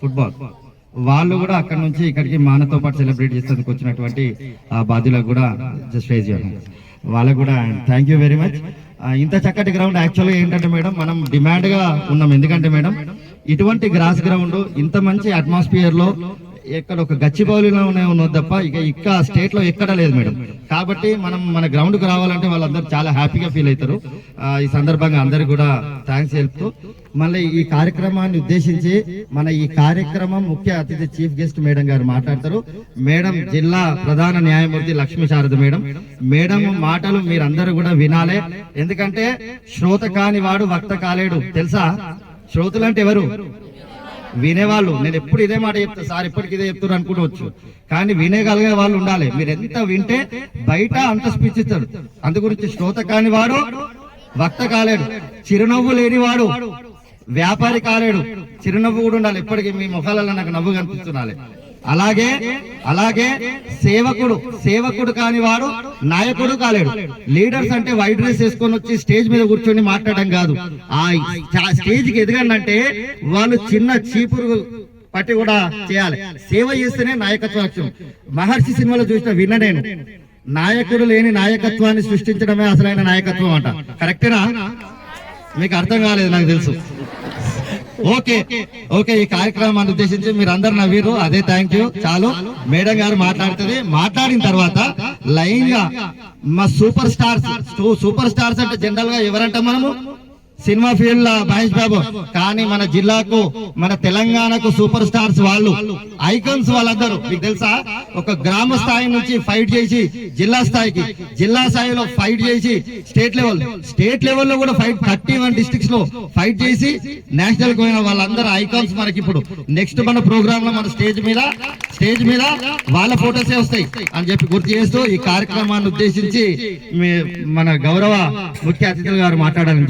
Football. వాళ్ళు కూడా అక్కడ నుంచి ఇక్కడికి మానతో పాటు సెలబ్రేట్ చేసేందుకు వచ్చినటువంటి ఆ బాధ్యులకు కూడా జస్ట్ రేజ్ చేయాలి వాళ్ళకు కూడా థ్యాంక్ యూ వెరీ మచ్ ఇంత చక్కటి గ్రౌండ్ యాక్చువల్గా ఏంటంటే మేడం మనం డిమాండ్గా ఉన్నాం. ఎందుకంటే మేడం ఇటువంటి గ్రాస్ గ్రౌండ్ ఇంత మంచి అట్మాస్ఫియర్లో ఇక్కడ ఎక్కడ ఒక గచ్చిబౌలిలోనే ఉన్నది తప్ప ఇక ఇక్క స్టేట్లో ఎక్కడ లేదు మేడం. కాబట్టి మనం మన గ్రౌండ్కు రావాలంటే వాళ్ళందరూ చాలా హ్యాపీగా ఫీల్ అవుతారు. ఈ సందర్భంగా అందరికి కూడా థ్యాంక్స్ చెప్తూ మళ్ళీ ఈ కార్యక్రమాన్ని ఉద్దేశించి మన ఈ కార్యక్రమం ముఖ్య అతిథి చీఫ్ గెస్ట్ మేడం గారు మాట్లాడతారు. మేడం జిల్లా ప్రధాన న్యాయమూర్తి లక్ష్మీ శారద మేడం. మేడం మాటలు మీరందరూ కూడా వినాలే. ఎందుకంటే శ్రోత కాని వాడు వక్త కాలేడు. తెలుసా? శ్రోతలు అంటే ఎవరు? వినేవాళ్ళు. నేను ఎప్పుడు ఇదే మాట చెప్తా. సార్ ఇప్పటికి ఇదే చెప్తారు అనుకోవచ్చు కానీ వినేగలిగే వాళ్ళు ఉండాలి. మీరు ఎంత వింటే బయట అంత స్పీచ్ ఇస్తారు అందు గురించి శ్రోత కాని వాడు వక్త కాలేడు. చిరునవ్వు లేనివాడు వ్యాపారి కాలేడు. చిరునవ్వు కూడా ఉండాలి. ఇప్పటికీ మీ ముఖాలలో నాకు నవ్వు కనిపిస్తున్నాలి. అలాగే అలాగే సేవకుడు సేవకుడు కాని వాడు నాయకుడు కాలేడు. లీడర్స్ అంటే వైట్ డ్రెస్ వేసుకొని వచ్చి స్టేజ్ మీద కూర్చొని మాట్లాడడం కాదు. ఆ స్టేజ్కి ఎదగండి వాళ్ళు చిన్న చీపురు పట్టి కూడా చేయాలి. సేవ చేస్తేనే నాయకత్వ లక్ష్యం మహర్షి సినిమాలో చూసిన విన్న నేను నాయకుడు లేని నాయకత్వాన్ని సృష్టించడమే అసలైన నాయకత్వం అంట. కరెక్టేనా? మీకు అర్థం కాలేదు నాకు తెలుసు. ఓకే ఓకే ఈ కార్యక్రమాన్ని ఉద్దేశించి మీరందరు నవ్వీరు అదే థ్యాంక్ యూ చాలు. మేడం గారు మాట్లాడుతుంది. మాట్లాడిన తర్వాత లైన్గా మా సూపర్ స్టార్స్ సూపర్ స్టార్స్ అంటే జనరల్గా ఎవరంటాం మనము? సినిమా ఫీల్డ్లో మహేష్ బాబు. కానీ మన జిల్లాకు మన తెలంగాణకు సూపర్ స్టార్స్ వాళ్ళు ఐకాన్స్ వాళ్ళందరూ. మీకు తెలుసా? ఒక గ్రామ స్థాయి నుంచి ఫైట్ చేసి జిల్లా స్థాయికి జిల్లా స్థాయిలో ఫైట్ చేసి స్టేట్ లెవెల్ స్టేట్ లెవెల్లో కూడా ఫైట్ థర్టీ వన్ డిస్ట్రిక్ట్స్లో ఫైట్ చేసి నేషనల్ పోయిన వాళ్ళందరూ ఐకాన్స్ మనకి ఇప్పుడు. నెక్స్ట్ మన ప్రోగ్రామ్లో మన స్టేజ్ మీద స్టేజ్ మీద వాళ్ళ ఫోటోసే వస్తాయి. అని చెప్పి గుర్తు చేస్తూ ఈ కార్యక్రమాన్ని ఉద్దేశించి మన గౌరవ ముఖ్య అతిథులు గారు మాట్లాడాలని